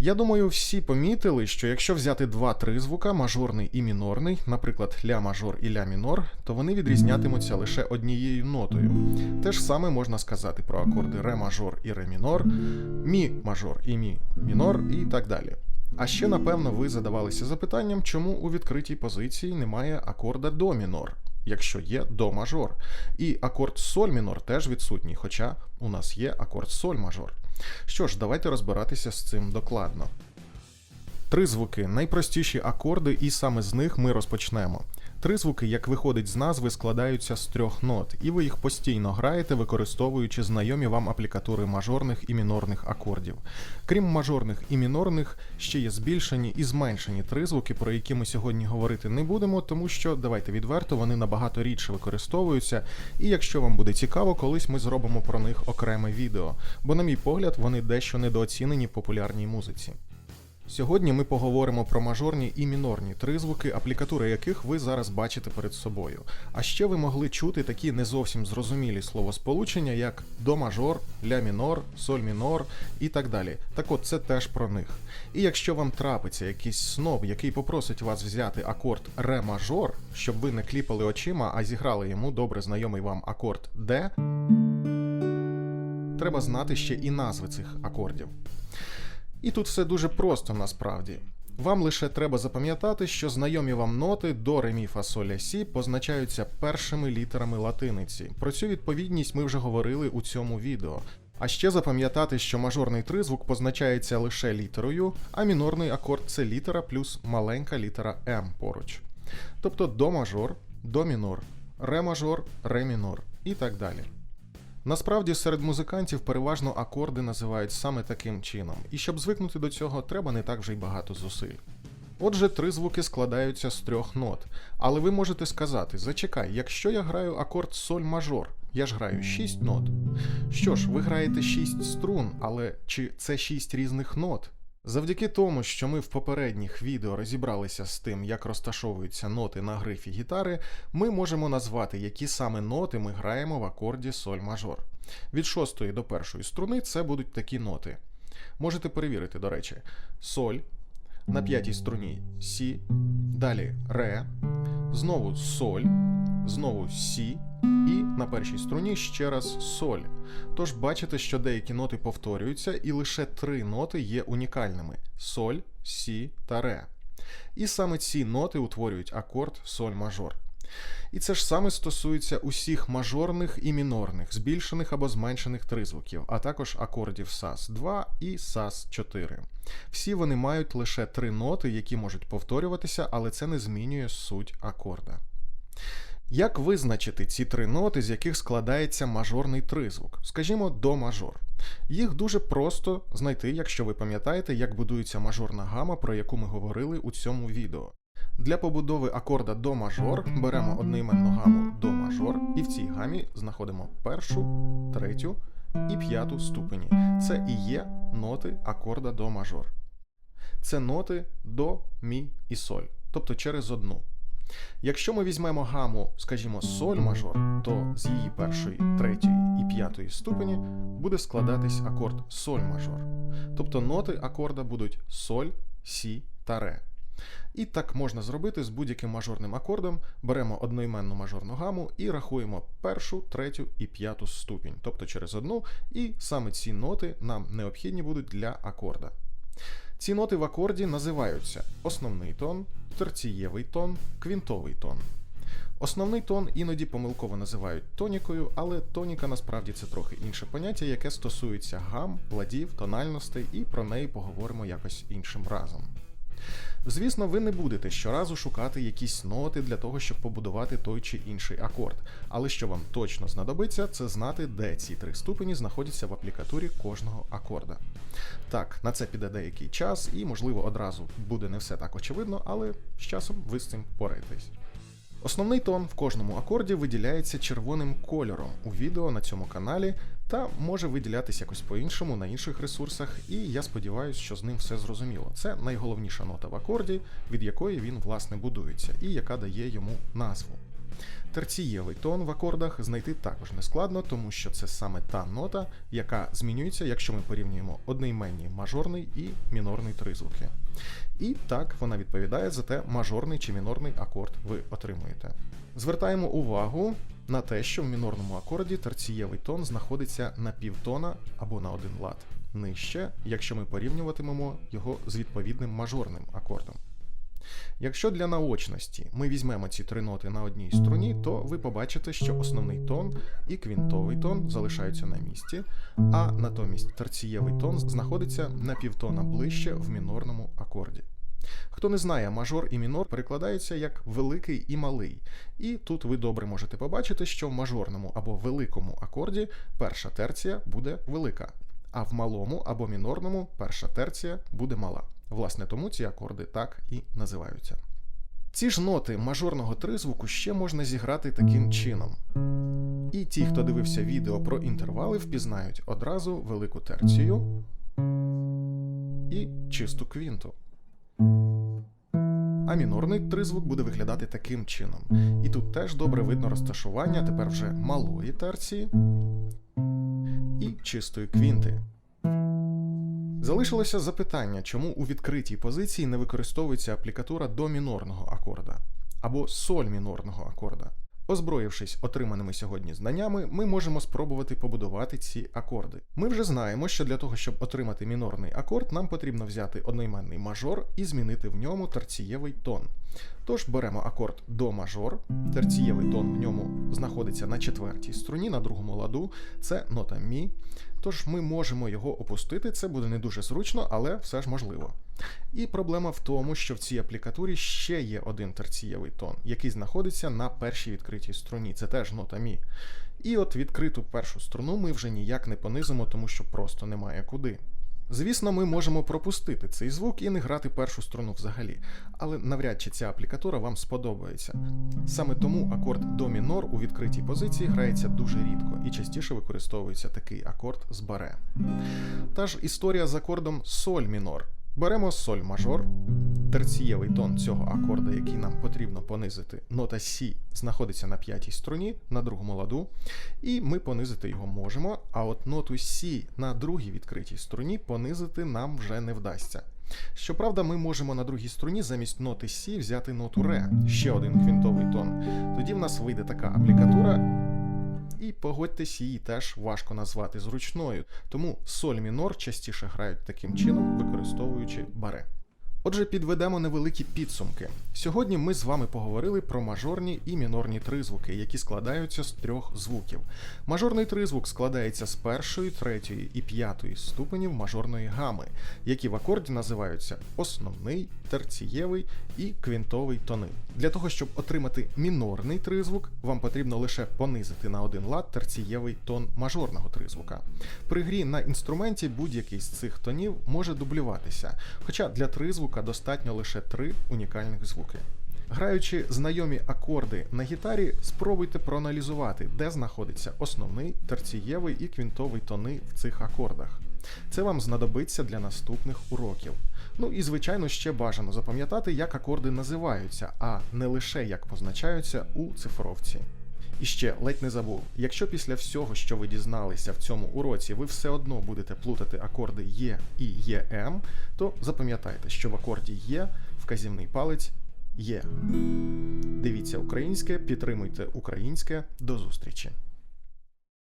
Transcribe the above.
Я думаю, всі помітили, що якщо взяти два тризвука, мажорний і мінорний, наприклад, ля мажор і ля мінор, то вони відрізнятимуться лише однією нотою. Те ж саме можна сказати про акорди ре мажор і ре мінор, мі мажор і мі мінор і так далі. А ще, напевно, ви задавалися запитанням, чому у відкритій позиції немає акорда до мінор, якщо є до мажор. І акорд соль мінор теж відсутній, хоча у нас є акорд соль мажор. Що ж, давайте розбиратися з цим докладно. Три звуки найпростіші акорди, і саме з них ми розпочнемо. Тризвуки, як виходить з назви, складаються з трьох нот, і ви їх постійно граєте, використовуючи знайомі вам аплікатури мажорних і мінорних акордів. Крім мажорних і мінорних, ще є збільшені і зменшені тризвуки, про які ми сьогодні говорити не будемо, тому що давайте відверто, вони набагато рідше використовуються. І якщо вам буде цікаво, колись ми зробимо про них окреме відео, бо, на мій погляд, вони дещо недооцінені популярній музиці. Сьогодні ми поговоримо про мажорні і мінорні тризвуки, аплікатури яких ви зараз бачите перед собою. А ще ви могли чути такі не зовсім зрозумілі словосполучення, як до мажор, ля мінор, соль мінор і так далі. Так от це теж про них. І якщо вам трапиться якийсь сноб, який попросить вас взяти акорд ре мажор, щоб ви не кліпали очима, а зіграли йому добре знайомий вам акорд Д, треба знати ще і назви цих акордів. І тут все дуже просто насправді. Вам лише треба запам'ятати, що знайомі вам ноти до ре, мі, фа, соль, ля, сі позначаються першими літерами латиниці. Про цю відповідність ми вже говорили у цьому відео. А ще запам'ятати, що мажорний тризвук позначається лише літерою, а мінорний акорд це літера плюс маленька літера М поруч. Тобто до мажор, до мінор, ре мажор, ре мінор і так далі. Насправді серед музикантів переважно акорди називають саме таким чином, і щоб звикнути до цього, треба не так вже й багато зусиль. Отже, три звуки складаються з трьох нот, але ви можете сказати: зачекай, якщо я граю акорд соль мажор, я ж граю шість нот. Що ж, ви граєте шість струн, але чи це шість різних нот? Завдяки тому, що ми в попередніх відео розібралися з тим, як розташовуються ноти на грифі гітари, ми можемо назвати, які саме ноти ми граємо в акорді соль мажор. Від шостої до першої струни це будуть такі ноти. Можете перевірити, до речі, соль, на п'ятій струні Сі, далі ре, знову соль, знову Сі, і на першій струні ще раз соль. Тож бачите, що деякі ноти повторюються, і лише три ноти є унікальними: соль, сі та ре. І саме ці ноти утворюють акорд соль мажор. І це ж саме стосується усіх мажорних і мінорних, збільшених або зменшених тризвуків, а також акордів SAS 2 і SAS 4. Всі вони мають лише три ноти, які можуть повторюватися, але це не змінює суть акорда. Як визначити ці три ноти, з яких складається мажорний тризвук, скажімо, до мажор? Їх дуже просто знайти, якщо ви пам'ятаєте, як будується мажорна гама, про яку ми говорили у цьому відео. Для побудови акорда до мажор беремо одноіменну гаму до мажор, і в цій гамі знаходимо першу, третю і п'яту ступені. Це і є ноти акорда до мажор. Це ноти до, мі і соль, тобто через одну. Якщо ми візьмемо гаму, скажімо, соль мажор, то з її першої, третьої і п'ятої ступені буде складатись акорд соль мажор. Тобто ноти акорда будуть соль, сі та ре. І так можна зробити з будь-яким мажорним акордом. Беремо одноіменну мажорну гаму і рахуємо першу, третю і п'яту ступінь, тобто через одну, і саме ці ноти нам необхідні будуть для акорда. Ці ноти в акорді називаються основний тон, терцієвий тон, квінтовий тон. Основний тон іноді помилково називають тонікою, але тоніка насправді це трохи інше поняття, яке стосується гам, ладів, тональностей, і про неї поговоримо якось іншим разом. Звісно, ви не будете щоразу шукати якісь ноти для того, щоб побудувати той чи інший акорд. Але що вам точно знадобиться, це знати, де ці три ступені знаходяться в аплікатурі кожного акорда. Так, на це піде деякий час, і, можливо, одразу буде не все так очевидно, але з часом ви з цим пораєтесь. Основний тон в кожному акорді виділяється червоним кольором у відео на цьому каналі, та може виділятися якось по-іншому на інших ресурсах, і я сподіваюся, що з ним все зрозуміло. Це найголовніша нота в акорді, від якої він власне будується, і яка дає йому назву. Терцієвий тон в акордах знайти також не складно, тому що це саме та нота, яка змінюється, якщо ми порівнюємо одноіменні мажорний і мінорний тризвуки. І так вона відповідає за те, мажорний чи мінорний акорд ви отримуєте. Звертаємо увагу на те, що в мінорному акорді терцієвий тон знаходиться на півтона або на один лад нижче, якщо ми порівнюватимемо його з відповідним мажорним акордом. Якщо для наочності ми візьмемо ці три ноти на одній струні, то ви побачите, що основний тон і квінтовий тон залишаються на місці, а натомість терцієвий тон знаходиться на півтона ближче в мінорному акорді. Хто не знає, мажор і мінор перекладаються як великий і малий. І тут ви добре можете побачити, що в мажорному або великому акорді перша терція буде велика, а в малому або мінорному перша терція буде мала. Власне, тому ці акорди так і називаються. Ці ж ноти мажорного тризвуку ще можна зіграти таким чином. І ті, хто дивився відео про інтервали, впізнають одразу велику терцію і чисту квінту. А мінорний тризвук буде виглядати таким чином. І тут теж добре видно розташування тепер вже малої терції і чистої квінти. Залишилося запитання, чому у відкритій позиції не використовується аплікатура до мінорного акорда або соль мінорного акорда. Озброївшись отриманими сьогодні знаннями, ми можемо спробувати побудувати ці акорди. Ми вже знаємо, що для того, щоб отримати мінорний акорд, нам потрібно взяти одноіменний мажор і змінити в ньому терцієвий тон. Тож беремо акорд до мажор, терцієвий тон в ньому знаходиться на четвертій струні, на другому ладу, це нота мі. Тож ми можемо його опустити, це буде не дуже зручно, але все ж можливо. І проблема в тому, що в цій аплікатурі ще є один терцієвий тон, який знаходиться на першій відкритій струні. Це теж нота мі. І от відкриту першу струну ми вже ніяк не понизимо, тому що просто немає куди. Звісно, ми можемо пропустити цей звук і не грати першу струну взагалі, але навряд чи ця аплікатура вам сподобається. Саме тому акорд до мінор у відкритій позиції грається дуже рідко і частіше використовується такий акорд з баре. Та ж історія з акордом соль мінор. Беремо соль мажор, терцієвий тон цього акорда, який нам потрібно понизити. Нота Сі знаходиться на п'ятій струні, на другому ладу, і ми понизити його можемо. А от ноту Сі на другій відкритій струні понизити нам вже не вдасться. Щоправда, ми можемо на другій струні замість ноти Сі взяти ноту Ре, ще один квінтовий тон. Тоді в нас вийде така аплікатура. І погодьтесь, її теж важко назвати зручною, тому соль мінор частіше грають таким чином, використовуючи баре. Отже, підведемо невеликі підсумки. Сьогодні ми з вами поговорили про мажорні і мінорні тризвуки, які складаються з трьох звуків. Мажорний тризвук складається з першої, третьої і п'ятої ступенів мажорної гами, які в акорді називаються основний, терцієвий і квінтовий тони. Для того, щоб отримати мінорний тризвук, вам потрібно лише понизити на один лад терцієвий тон мажорного тризвука. При грі на інструменті будь-який з цих тонів може дублюватися, хоча для тризвука достатньо лише три унікальних звуки. Граючи знайомі акорди на гітарі, спробуйте проаналізувати, де знаходиться основний, терцієвий і квінтовий тони в цих акордах. Це вам знадобиться для наступних уроків. Ну і звичайно ще бажано запам'ятати, як акорди називаються, а не лише як позначаються у цифровці. І ще ледь не забув, якщо після всього, що ви дізналися в цьому уроці, ви все одно будете плутати акорди Є і ЄМ, то запам'ятайте, що в акорді Є вказівний палець є. Дивіться українське, підтримуйте українське. До зустрічі!